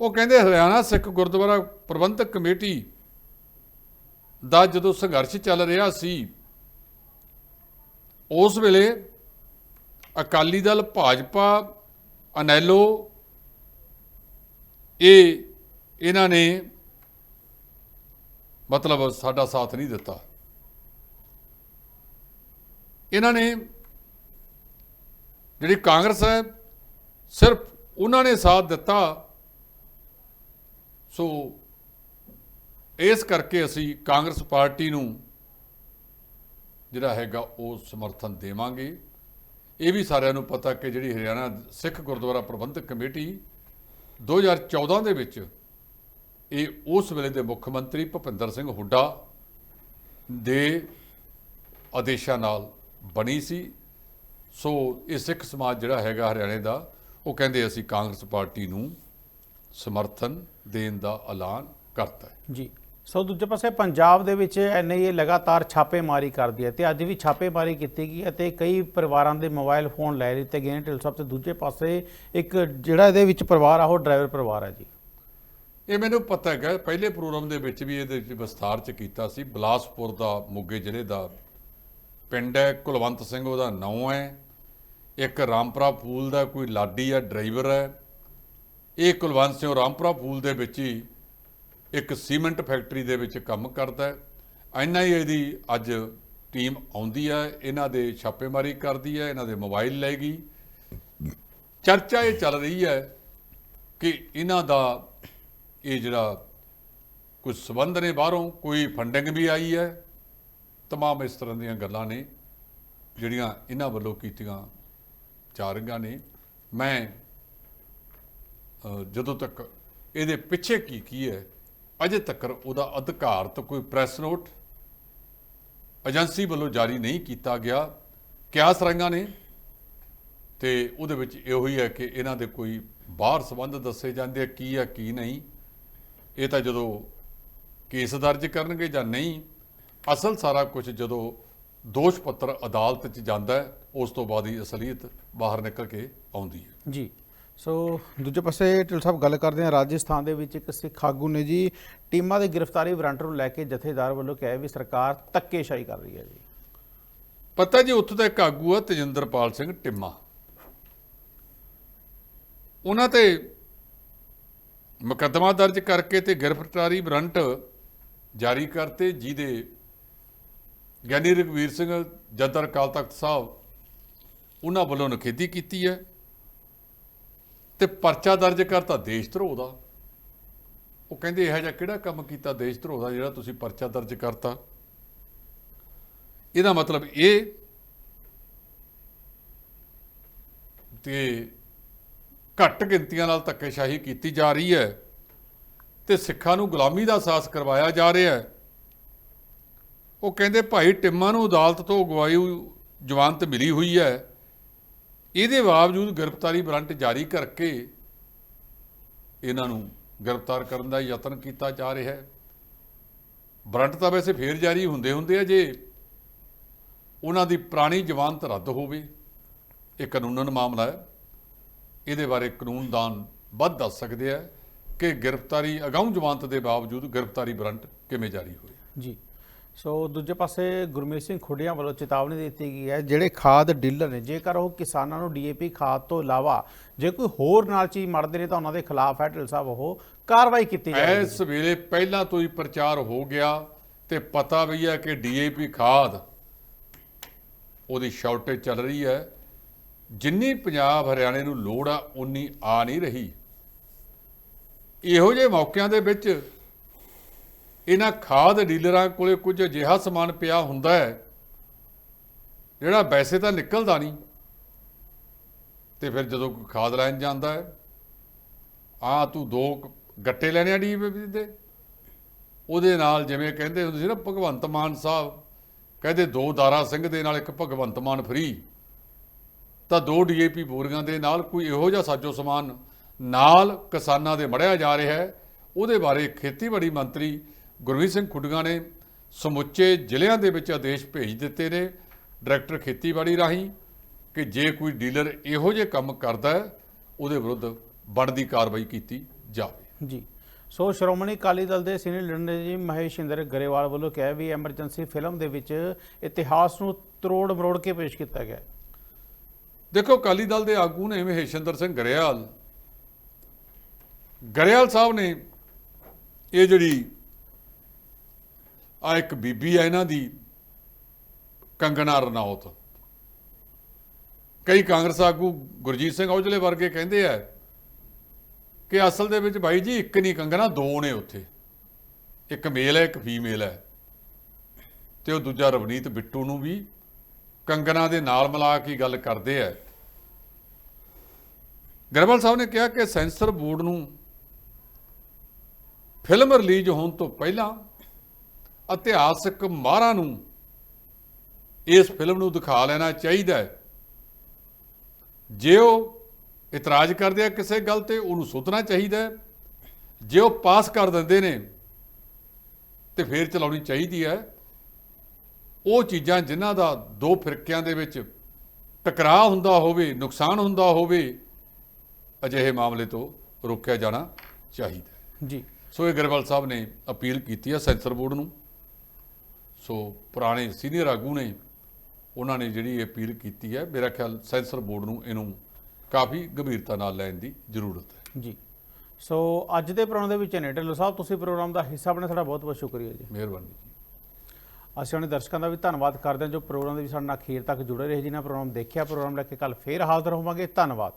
ਉਹ ਕਹਿੰਦੇ ਹਰਿਆਣਾ ਸਿੱਖ ਗੁਰਦੁਆਰਾ ਪ੍ਰਬੰਧਕ ਕਮੇਟੀ ਦਾ ਜਦੋਂ ਸੰਘਰਸ਼ ਚੱਲ ਰਿਹਾ ਸੀ, ਉਸ ਵੇਲੇ ਅਕਾਲੀ ਦਲ, ਭਾਜਪਾ, ਅਨੈਲੋ, ਇਹ, ਇਹਨਾਂ ਨੇ ਮਤਲਬ ਸਾਡਾ ਸਾਥ ਨਹੀਂ ਦਿੱਤਾ। ਇਹਨਾਂ ਨੇ ਜਿਹੜੀ ਕਾਂਗਰਸ ਹੈ, ਸਿਰਫ ਉਹਨਾਂ ਨੇ ਸਾਥ ਦਿੱਤਾ। ਸੋ ਇਸ ਕਰਕੇ ਅਸੀਂ ਕਾਂਗਰਸ ਪਾਰਟੀ ਨੂੰ ਜਿਹੜਾ ਹੈਗਾ ਉਹ ਸਮਰਥਨ ਦੇਵਾਂਗੇ। ਇਹ ਵੀ ਸਾਰਿਆਂ ਨੂੰ ਪਤਾ ਕਿ ਜਿਹੜੀ ਹਰਿਆਣਾ ਸਿੱਖ ਗੁਰਦੁਆਰਾ ਪ੍ਰਬੰਧਕ ਕਮੇਟੀ 2014 ਦੇ ਵਿੱਚ ਇਹ ਉਸ ਵੇਲੇ ਦੇ ਮੁੱਖ ਮੰਤਰੀ ਭੁਪਿੰਦਰ ਸਿੰਘ ਹੁੱਡਾ ਦੇ ਆਦੇਸ਼ਾਂ ਨਾਲ ਬਣੀ ਸੀ। ਸੋ ਇਹ ਸਿੱਖ ਸਮਾਜ ਜਿਹੜਾ ਹੈਗਾ ਹਰਿਆਣੇ ਦਾ ਉਹ ਕਹਿੰਦੇ ਅਸੀਂ ਕਾਂਗਰਸ ਪਾਰਟੀ ਨੂੰ ਸਮਰਥਨ ਦੇਣ ਦਾ ਐਲਾਨ ਕਰਤਾ ਹੈ। ਜੀ। ਸੋ ਦੂਜੇ ਪਾਸੇ ਪੰਜਾਬ ਦੇ ਵਿੱਚ ਐਨਆਈਏ ਲਗਾਤਾਰ ਛਾਪੇਮਾਰੀ ਕਰਦੀ ਹੈ ਤੇ ਅੱਜ ਵੀ ਛਾਪੇਮਾਰੀ ਕੀਤੀ ਗਈ ਅਤੇ ਕਈ ਪਰਿਵਾਰਾਂ ਦੇ ਮੋਬਾਈਲ ਫੋਨ ਲੈ ਲਿੱਤੇ ਗਏ ਨੇ। ਢਿੱਲ ਸਾਹਿਬ ਤੇ ਦੂਜੇ ਪਾਸੇ ਇੱਕ ਜਿਹੜਾ ਇਹਦੇ ਵਿੱਚ ਪਰਿਵਾਰ ਆ ਉਹ ਡਰਾਈਵਰ ਪਰਿਵਾਰ ਹੈ ਜੀ। ਇਹ ਮੈਨੂੰ ਪਤਾ ਹੈਗਾ ਪਹਿਲੇ ਪ੍ਰੋਗਰਾਮ ਦੇ ਵਿੱਚ ਵੀ ਇਹਦੇ ਵਿੱਚ ਵਿਸਥਾਰ ਚ ਕੀਤਾ ਸੀ। ਬਲਾਸਪੁਰ ਦਾ ਮੋਗੇ ਜ਼ਿਲ੍ਹੇ ਦਾ ਪਿੰਡ ਹੈ, ਕੁਲਵੰਤ ਸਿੰਘ ਉਹਦਾ ਨਾਂ ਹੈ। ਇੱਕ ਰਾਮਪੁਰਾ ਫੂਲ ਦਾ ਕੋਈ ਲਾਡੀ ਆ ਡਰਾਈਵਰ ਹੈ। ਇਹ ਕੁਲਵੰਤ ਸਿੰਘ ਰਾਮਪੁਰਾ ਫੂਲ ਦੇ ਵਿੱਚ ਹੀ ਇੱਕ ਸੀਮੈਂਟ ਫੈਕਟਰੀ ਦੇ ਵਿੱਚ ਕੰਮ ਕਰਦਾ ਹੈ। ਐਨਆਈਏ ਦੀ ਅੱਜ ਟੀਮ ਆਉਂਦੀ ਹੈ, ਇਹਨਾਂ ਦੇ ਛਾਪੇਮਾਰੀ ਕਰਦੀ ਹੈ, ਇਹਨਾਂ ਦੇ ਮੋਬਾਈਲ ਲੈ ਗਈ। ਚਰਚਾ ਇਹ ਚੱਲ ਰਹੀ ਹੈ ਕਿ ਇਹਨਾਂ ਦਾ ਇਹ ਜਿਹੜਾ ਕੁਝ ਸਬੰਧ ਨੇ ਬਾਹਰੋਂ, ਕੋਈ ਫੰਡਿੰਗ ਵੀ ਆਈ ਹੈ। ਤਮਾਮ ਇਸ ਤਰ੍ਹਾਂ ਦੀਆਂ ਗੱਲਾਂ ਨੇ ਜਿਹੜੀਆਂ ਇਹਨਾਂ ਵੱਲੋਂ ਕੀਤੀਆਂ ਜਾ ਰਹੀਆਂ ਨੇ ਮੈਂ ਜਦੋਂ ਤੱਕ ਇਹਦੇ ਪਿੱਛੇ ਕੀ ਕੀ ਹੈ ਅਜੇ ਤੱਕ ਉਹਦਾ ਅਧਿਕਾਰ ਤਾਂ ਕੋਈ ਪ੍ਰੈਸ ਨੋਟ ਏਜੰਸੀ ਵੱਲੋਂ ਜਾਰੀ ਨਹੀਂ ਕੀਤਾ ਗਿਆ ਕਿਆਸ ਰੰਗਾਂ ਨੇ ਤੇ ਉਹਦੇ ਵਿੱਚ ਇਹੋ ਹੀ ਹੈ ਕਿ ਇਹਨਾਂ ਦੇ ਕੋਈ ਬਾਹਰ ਸੰਬੰਧ ਦੱਸੇ ਜਾਂਦੇ ਆ ਕੀ ਆ ਕੀ ਨਹੀਂ ਇਹ ਤਾਂ ਜਦੋਂ ਕੇਸ ਦਰਜ ਕਰਨਗੇ ਜਾਂ ਨਹੀਂ ਅਸਲ ਸਾਰਾ ਕੁਝ ਜਦੋਂ ਦੋਸ਼ ਪੱਤਰ ਅਦਾਲਤ 'ਚ ਜਾਂਦਾ ਹੈ ਉਸ ਤੋਂ ਬਾਅਦ ਹੀ ਅਸਲੀਅਤ ਬਾਹਰ ਨਿਕਲ ਕੇ ਆਉਂਦੀ ਹੈ। ਜੀ। ਸੋ ਦੂਜੇ ਪਾਸੇ ਢਿੱਲ ਸਾਹਿਬ ਗੱਲ ਕਰਦੇ ਹਾਂ ਰਾਜਸਥਾਨ ਦੇ ਵਿੱਚ ਇੱਕ ਸਿੱਖ ਆਗੂ ਨੇ ਜੀ ਟੀਮਾਂ ਦੀ ਗ੍ਰਿਫਤਾਰੀ ਵਾਰੰਟ ਨੂੰ ਲੈ ਕੇ ਜਥੇਦਾਰ ਵੱਲੋਂ ਕਿਹਾ ਵੀ ਸਰਕਾਰ ਧੱਕੇਸ਼ਾਹੀ ਕਰ ਰਹੀ ਹੈ ਜੀ। ਪਤਾ ਜੀ ਉੱਥੋਂ ਦਾ ਇੱਕ ਆਗੂ ਆ ਤੇਜਿੰਦਰਪਾਲ ਸਿੰਘ ਟਿੰਮਾ। ਉਹਨਾਂ ਤੇ ਮੁਕੱਦਮਾ ਦਰਜ ਕਰਕੇ ਤੇ ਗ੍ਰਿਫਤਾਰੀ ਵਾਰੰਟ ਜਾਰੀ ਕਰਤੇ ਜਿਹਦੇ ਗਿਆਨੀ ਰਘਵੀਰ ਸਿੰਘ ਜਦਰ ਅਕਾਲ ਤਖਤ ਸਾਹਿਬ ਉਹਨਾਂ ਵੱਲੋਂ ਨਖੇਦੀ ਕੀਤੀ ਹੈ ਤੇ ਪਰਚਾ ਦਰਜ ਕਰਤਾ ਦੇਸ਼ ਧਰੋਹ ਦਾ, ਉਹ ਕਹਿੰਦੇ ਇਹੋ ਜਿਹਾ ਕਿਹੜਾ ਕੰਮ ਕੀਤਾ ਦੇਸ਼ ਧਰੋਹ ਦਾ ਜਿਹੜਾ ਤੁਸੀਂ ਪਰਚਾ ਦਰਜ ਕਰਤਾ? ਇਹਦਾ ਮਤਲਬ ਇਹ ਤੇ ਘੱਟ ਗਿਣਤੀਆਂ ਨਾਲ ਧੱਕੇਸ਼ਾਹੀ ਕੀਤੀ ਜਾ ਰਹੀ ਹੈ ਤੇ ਸਿੱਖਾਂ ਨੂੰ ਗੁਲਾਮੀ ਦਾ ਅਹਿਸਾਸ ਕਰਵਾਇਆ ਜਾ ਰਿਹਾ ਹੈ। ਉਹ ਕਹਿੰਦੇ ਭਾਈ ਟਿੰਮਾ ਨੂੰ ਅਦਾਲਤ ਤੋਂ ਅਗਵਾਈ ਹੋਈ ਜ਼ਮਾਨਤ ਮਿਲੀ ਹੋਈ ਹੈ। ਇਹਦੇ ਬਾਵਜੂਦ ਗ੍ਰਿਫਤਾਰੀ ਵਾਰੰਟ ਜਾਰੀ ਕਰਕੇ ਇਹਨਾਂ ਨੂੰ ਗ੍ਰਿਫਤਾਰ ਕਰਨ ਦਾ ਯਤਨ ਕੀਤਾ ਜਾ ਰਿਹਾ ਹੈ। ਵਾਰੰਟ ਤਾਂ ਵੈਸੇ ਫੇਰ ਜਾਰੀ ਹੁੰਦੇ ਹੁੰਦੇ ਆ ਜੇ ਉਹਨਾਂ ਦੀ ਪੁਰਾਣੀ ਜ਼ਮਾਨਤ ਰੱਦ ਹੋਵੇ। ਇਹ ਕਾਨੂੰਨਨ ਮਾਮਲਾ ਹੈ। ਇਹਦੇ ਬਾਰੇ ਕਾਨੂੰਨਦਾਨ ਵੱਧ ਦੱਸ ਸਕਦੇ ਆ ਕਿ ਗ੍ਰਿਫਤਾਰੀ ਅਗਾਊਂ ਜ਼ਮਾਨਤ ਦੇ ਬਾਵਜੂਦ ਗ੍ਰਿਫਤਾਰੀ ਵਾਰੰਟ ਕਿਵੇਂ ਜਾਰੀ ਹੋਏ। ਜੀ। ਸੋ ਦੂਜੇ ਪਾਸੇ ਗੁਰਮੀਤ ਸਿੰਘ ਖੁੱਡੀਆਂ ਵੱਲੋਂ ਚੇਤਾਵਨੀ ਦਿੱਤੀ ਗਈ ਹੈ, ਜਿਹੜੇ ਖਾਦ ਡੀਲਰ ਨੇ, ਜੇਕਰ ਉਹ ਕਿਸਾਨਾਂ ਨੂੰ ਡੀਏਪੀ ਖਾਦ ਤੋਂ ਇਲਾਵਾ ਜੇ ਕੋਈ ਹੋਰ ਨਾਲ ਚੀਜ਼ ਮੜਦੇ ਨੇ ਤਾਂ ਉਹਨਾਂ ਦੇ ਖਿਲਾਫ ਹੈ, ਢਿੱਲ ਸਾਹਿਬ, ਉਹ ਕਾਰਵਾਈ ਕੀਤੀ ਜਾਏਗੀ। ਇਸ ਵੇਲੇ ਪਹਿਲਾਂ ਤੋਂ ਹੀ ਪ੍ਰਚਾਰ ਹੋ ਗਿਆ ਤੇ ਪਤਾ ਵੀ ਹੈ ਕਿ ਡੀਏਪੀ ਖਾਦ ਉਹਦੀ ਸ਼ਾਰਟੇਜ ਚੱਲ ਰਹੀ ਹੈ। ਜਿੰਨੀ ਪੰਜਾਬ ਹਰਿਆਣੇ ਨੂੰ ਲੋੜ ਆ, ਉਨੀ ਆ ਨਹੀਂ ਰਹੀ। ਇਹੋ ਜਿਹੇ ਮੌਕਿਆਂ ਦੇ ਵਿੱਚ ਇਹਨਾਂ ਖਾਦ ਡੀਲਰਾਂ ਕੋਲੇ ਕੁਝ ਅਜਿਹਾ ਸਮਾਨ ਪਿਆ ਹੁੰਦਾ ਹੈ, ਜਿਹੜਾ ਵੈਸੇ ਤਾਂ ਨਿਕਲਦਾ ਨਹੀਂ। ਤੇ ਫਿਰ ਜਦੋਂ ਕੋਈ ਖਾਦ ਲੈਣ ਜਾਂਦਾ ਹੈ ਆ ਤੂੰ ਦੋ ਗੱਟੇ ਲੈਣੇ ਆ ਡੀਏਪੀ ਦੇ। ਉਹਦੇ ਨਾਲ ਜਿਵੇਂ ਕਹਿੰਦੇ ਹੁੰਦੇ ਸੀ ਨਾ, ਭਗਵੰਤ ਮਾਨ ਸਾਹਿਬ, ਕਹਿੰਦੇ ਦੋ ਦਾਰਾ ਸਿੰਘ ਦੇ ਨਾਲ ਇੱਕ ਭਗਵੰਤ ਮਾਨ ਫਰੀ ਤਾਂ ਦੋ ਡੀਏਪੀ ਬੋਰੀਆਂ ਦੇ ਨਾਲ ਕੋਈ ਇਹੋ ਜਿਹਾ ਸਾਜੋ ਸਮਾਨ ਨਾਲ ਕਿਸਾਨਾਂ ਦੇ ਮੜਿਆ ਜਾ ਰਿਹਾ ਹੈ। ਉਹਦੇ ਬਾਰੇ ਖੇਤੀਬਾੜੀ ਮੰਤਰੀ ਗੁਰਮੀਤ ਸਿੰਘ ਖੁੱਡੀਆਂ ਨੇ ਸਮੁੱਚੇ ਜ਼ਿਲ੍ਹਿਆਂ ਦੇ ਵਿੱਚ ਆਦੇਸ਼ ਭੇਜ ਦਿੱਤੇ ਨੇ ਡਾਇਰੈਕਟਰ ਖੇਤੀਬਾੜੀ ਰਾਹੀਂ ਕਿ ਜੇ ਕੋਈ ਡੀਲਰ ਇਹੋ ਜਿਹੇ ਕੰਮ ਕਰਦਾ ਹੈ ਉਹਦੇ ਵਿਰੁੱਧ ਬਣਦੀ ਕਾਰਵਾਈ ਕੀਤੀ ਜਾਵੇ। ਜੀ। ਸੋ ਸ਼੍ਰੋਮਣੀ ਅਕਾਲੀ ਦਲ ਦੇ ਸੀਨੀਅਰ ਲੀਡਰ ਨੇ ਜੀ ਮਹੇਸ਼ਿੰਦਰ ਗਰੇਵਾਲ ਵੱਲੋਂ ਕਿਹਾ ਵੀ ਐਮਰਜੈਂਸੀ ਫਿਲਮ ਦੇ ਵਿੱਚ ਇਤਿਹਾਸ ਨੂੰ ਤਰੋੜ ਮਰੋੜ ਕੇ ਪੇਸ਼ ਕੀਤਾ ਗਿਆ। ਦੇਖੋ ਅਕਾਲੀ ਦਲ ਦੇ ਆਗੂ ਨੇ ਮਹੇਸ਼ਿੰਦਰ ਸਿੰਘ ਗਰੇਵਾਲ। ਗਰੇਵਾਲ ਸਾਹਿਬ ਨੇ ਇਹ ਜਿਹੜੀ ਆ ਇੱਕ ਬੀਬੀ ਹੈ ਇਹਨਾਂ ਦੀ, ਕੰਗਣਾ ਰਣੌਤ। ਕਈ ਕਾਂਗਰਸ ਆਗੂ ਗੁਰਜੀਤ ਸਿੰਘ ਔਜਲੇ ਵਰਗੇ ਕਹਿੰਦੇ ਆ ਕਿ ਅਸਲ ਦੇ ਵਿੱਚ ਭਾਈ ਜੀ ਇੱਕ ਨਹੀਂ ਕੰਗਣਾ, ਦੋ ਨੇ ਉੱਥੇ। ਇੱਕ ਮੇਲ ਹੈ, ਇੱਕ ਫੀਮੇਲ ਹੈ। ਤੇ ਉਹ ਦੂਜਾ ਰਵਨੀਤ ਬਿੱਟੂ ਨੂੰ ਵੀ ਕੰਗਣਾ ਦੇ ਨਾਲ ਮਿਲਾ ਕੇ ਗੱਲ ਕਰਦੇ ਆ। ਗਰੇਵਾਲ ਸਾਹਿਬ ਨੇ ਕਿਹਾ ਕਿ ਸੈਂਸਰ ਬੋਰਡ ਨੂੰ ਫਿਲਮ ਰਿਲੀਜ਼ ਹੋਣ ਤੋਂ ਪਹਿਲਾਂ ਇਤਿਹਾਸਕ ਮਾਹਰਾਂ ਨੂੰ ਇਸ ਫਿਲਮ ਨੂੰ ਦਿਖਾ ਲੈਣਾ ਚਾਹੀਦਾ ਹੈ। ਜੇ ਉਹ ਇਤਰਾਜ਼ ਕਰਦੇ ਆ ਕਿਸੇ ਗੱਲ ਤੇ ਉਹਨੂੰ ਸੋਚਣਾ ਚਾਹੀਦਾ ਹੈ। ਜੇ ਉਹ ਪਾਸ ਕਰ ਦਿੰਦੇ ਨੇ ਤੇ ਫੇਰ ਚਲਾਉਣੀ ਚਾਹੀਦੀ ਹੈ। ਉਹ ਚੀਜ਼ਾਂ ਜਿਨ੍ਹਾਂ ਦਾ ਦੋ ਫਿਰਕਿਆਂ ਦੇ ਵਿੱਚ ਟਕਰਾਅ ਹੁੰਦਾ ਹੋਵੇ ਨੁਕਸਾਨ ਹੁੰਦਾ ਹੋਵੇ ਅਜਿਹੇ ਮਾਮਲੇ ਤੋਂ ਰੋਕਿਆ ਜਾਣਾ ਚਾਹੀਦਾ ਜੀ। ਸੋ ਇਹ ਗਰੇਵਾਲ ਸਾਹਿਬ ਨੇ ਅਪੀਲ ਕੀਤੀ ਹੈ ਸੈਂਸਰ ਬੋਰਡ ਨੂੰ। ਸੋ ਪੁਰਾਣੇ ਸੀਨੀਅਰ ਆਗੂ ਨੇ ਉਹਨਾਂ ਨੇ ਜਿਹੜੀ ਅਪੀਲ ਕੀਤੀ ਹੈ ਮੇਰਾ ਖਿਆਲ ਸੈਂਸਰ ਬੋਰਡ ਨੂੰ ਇਹਨੂੰ ਕਾਫੀ ਗੰਭੀਰਤਾ ਨਾਲ ਲੈਣ ਦੀ ਜ਼ਰੂਰਤ ਹੈ। ਜੀ। ਸੋ ਅੱਜ ਦੇ ਪ੍ਰੋਗਰਾਮ ਦੇ ਵਿੱਚ ਨੇ ਢਿੱਲੋਂ ਸਾਹਿਬ ਤੁਸੀਂ ਪ੍ਰੋਗਰਾਮ ਦਾ ਹਿੱਸਾ ਬਣੇ ਤੁਹਾਡਾ ਬਹੁਤ ਬਹੁਤ ਸ਼ੁਕਰੀਆ ਜੀ। ਮਿਹਰਬਾਨੀ ਜੀ। ਅਸੀਂ ਆਪਣੇ ਦਰਸ਼ਕਾਂ ਦਾ ਵੀ ਧੰਨਵਾਦ ਕਰਦੇ ਹਾਂ ਜੋ ਪ੍ਰੋਗਰਾਮ ਦੇ ਵਿੱਚ ਸਾਡੇ ਨਾਲ ਅਖੀਰ ਤੱਕ ਜੁੜੇ ਰਹੇ ਜਿਨ੍ਹਾਂ ਪ੍ਰੋਗਰਾਮ ਦੇਖਿਆ ਪ੍ਰੋਗਰਾਮ ਲੈ ਕੇ ਕੱਲ ਫੇਰ ਹਾਜ਼ਰ ਹੋਵਾਂਗੇ। ਧੰਨਵਾਦ।